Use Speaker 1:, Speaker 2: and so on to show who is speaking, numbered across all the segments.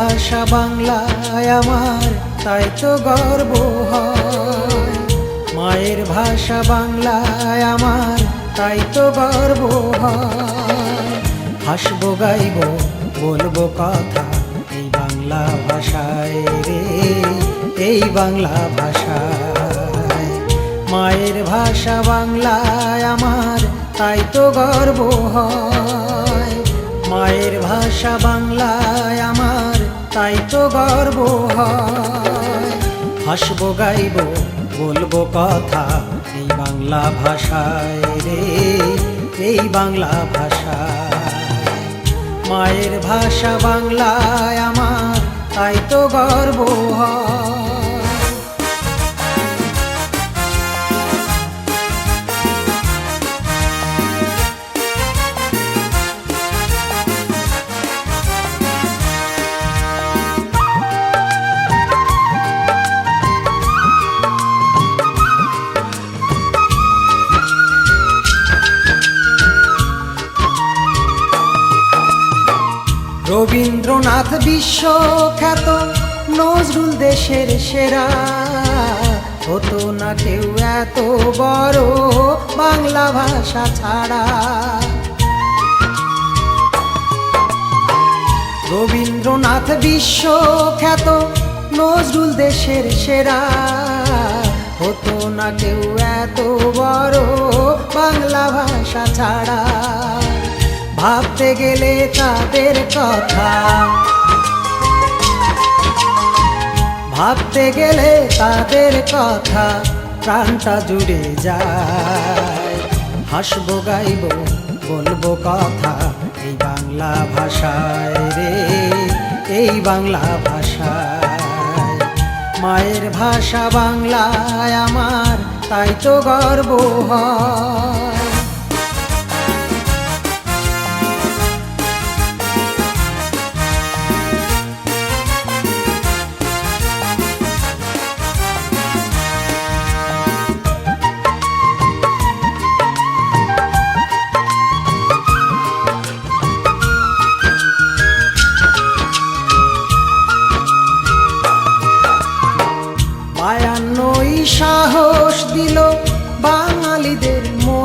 Speaker 1: ভাষা বাংলায় আমার, তাই তো গর্ব হয়। মায়ের ভাষা বাংলায় আমার, তাই তো গর্ব হয়। হাসবো, গাইব, বলব কথা এই বাংলা ভাষায় রে, এই বাংলা ভাষায়। মায়ের ভাষা বাংলায় আমার, তাই তো গর্ব হয়। মায়ের ভাষা বাংলায় আমার তাই তো গর্ব হয়। হাসবো, গাইব, বলব কথা এই বাংলা ভাষায় রে, এই বাংলা ভাষা মায়ের ভাষা বাংলায় আমার তাই তো গর্ব হয়। রবীন্দ্রনাথ বিশ্বখ্যাত নজরুল দেশের সেরা। হতো না কেউ এত বড় বাংলা ভাষা ছাড়া। রবীন্দ্রনাথ বিশ্বখ্যাত নজরুল দেশের সেরা। হতো না কেউ এত বড় বাংলা ভাষা ছাড়া। ভাবতে গেলে তাদের কথা। ভাবতে গেলে তাদের কথা, প্রাণটা জুড়ে যায়। হাসবো, গাইব, বলব কথা এই বাংলা ভাষায় রে, এই বাংলা ভাষায়। মায়ের ভাষা বাংলায় আমার, তাই তো গর্ব হয়।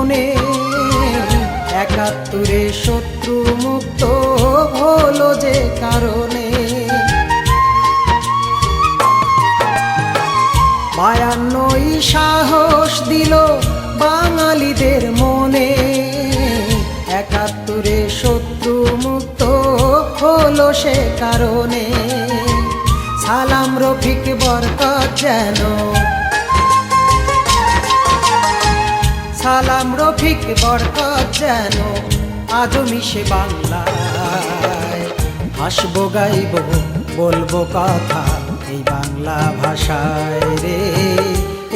Speaker 1: মনে, একাত্তরে শত্রু মুক্ত হলো যে কারণে। বায়ান্নই সাহস দিল বাঙালিদের মনে, একাত্তরে শত্রু মুক্ত হলো সে কারণে। সালাম রফিক বরকত যেন রফিক বরকত যেন আজও মিশে বাংলায়। হাসবো, গাইব, বলব কথা এই বাংলা ভাষায় রে,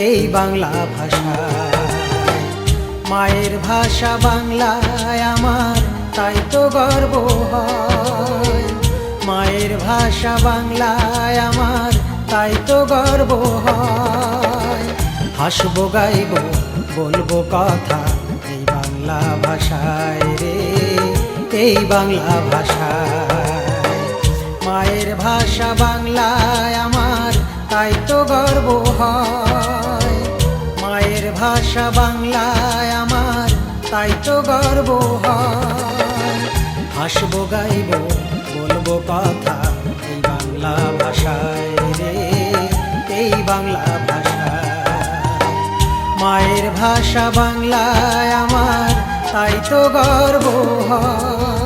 Speaker 1: এই বাংলা ভাষায়। মায়ের ভাষা বাংলায় আমার, তাই তো গর্ব হয়। মায়ের ভাষা বাংলায় আমার, তাই তো গর্ব হয়। হাসবো, গাইব, বলব কথা বাংলা ভাষায় রে, এই বাংলা ভাষায়। মায়ের ভাষা বাংলায় আমার, তাই তো গর্ব হয়। মায়ের ভাষা বাংলায় আমার, তাই তো গর্ব হয়। হাসবো, গাইব, বলব কথা, এই বাংলা ভাষায় রে, এই বাংলা ভাষা বাংলায় আমার তাই তো গর্ব হয়।